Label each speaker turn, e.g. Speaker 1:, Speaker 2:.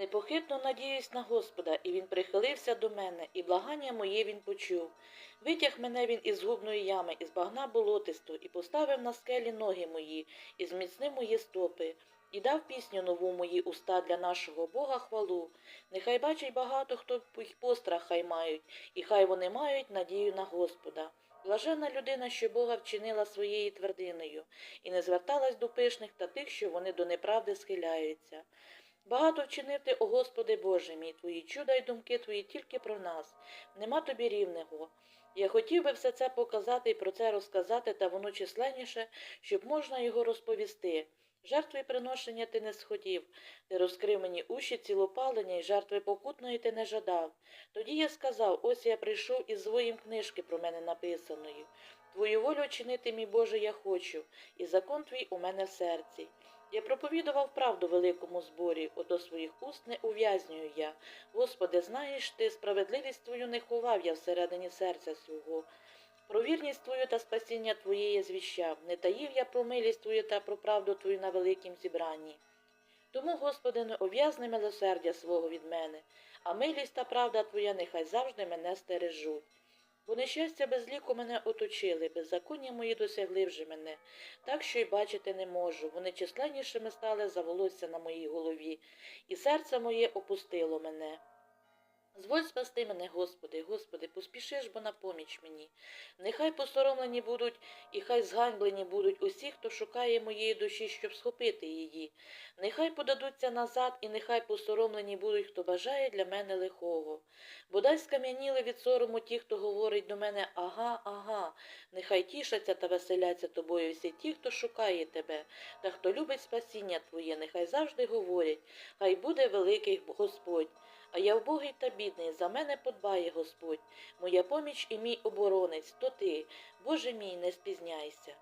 Speaker 1: Непохитно надіюсь на Господа, і він прихилився до мене, і благання моє він почув. Витяг мене він із губної ями, із багна болотисту, і поставив на скелі ноги мої, і зміцнив мої стопи, і дав пісню нову мої уста для нашого Бога хвалу. Нехай бачить багато, хто пострах хай мають, і хай вони мають надію на Господа. Блажена людина, що Бога вчинила своєю твердиною, і не зверталась до пишних та тих, що вони до неправди схиляються. Багато вчинив ти, о Господи Боже мій, твої чуда й думки твої тільки про нас. Нема тобі рівного. Я хотів би все це показати і про це розказати, та воно численніше, щоб можна його розповісти. Жертви приношення ти не схотів, ти розкрив мені уші цілопалення, і жертви покутної ти не жадав. Тоді я сказав, ось я прийшов із своїм книжки про мене написаної. Твою волю чинити, мій Боже, я хочу, і закон твій у мене в серці. Я проповідував правду великому зборі, ото своїх уст не ув'язнюю я. Господи, знаєш ти, справедливість твою не ховав я всередині серця свого. Про вірність твою та спасіння твоє я звіщав, не таїв я про милість твою та про правду твою на великім зібранні. Тому, Господи, не ув'язни милосердя свого від мене, а милість та правда твоя нехай завжди мене стережуть. Бо нещастя без ліку мене оточили, беззаконня мої досягли вже мене, так що й бачити не можу. Вони численнішими стали за волосся на моїй голові, і серце моє опустило мене. Зволь спасти мене, Господи, Господи, поспіши ж бо на поміч мені. Нехай посоромлені будуть, і хай зганьблені будуть усі, хто шукає моєї душі, щоб схопити її. Нехай подадуться назад, і нехай посоромлені будуть, хто бажає для мене лихого. Бодай скам'яніли від сорому ті, хто говорить до мене ага, ага. Нехай тішаться та веселяться тобою всі ті, хто шукає тебе, та хто любить спасіння Твоє, нехай завжди говорять, хай буде великий Господь. А я вбогий та бідний, за мене подбає Господь. Моя поміч і мій оборонець, то ти, Боже мій, не спізняйся.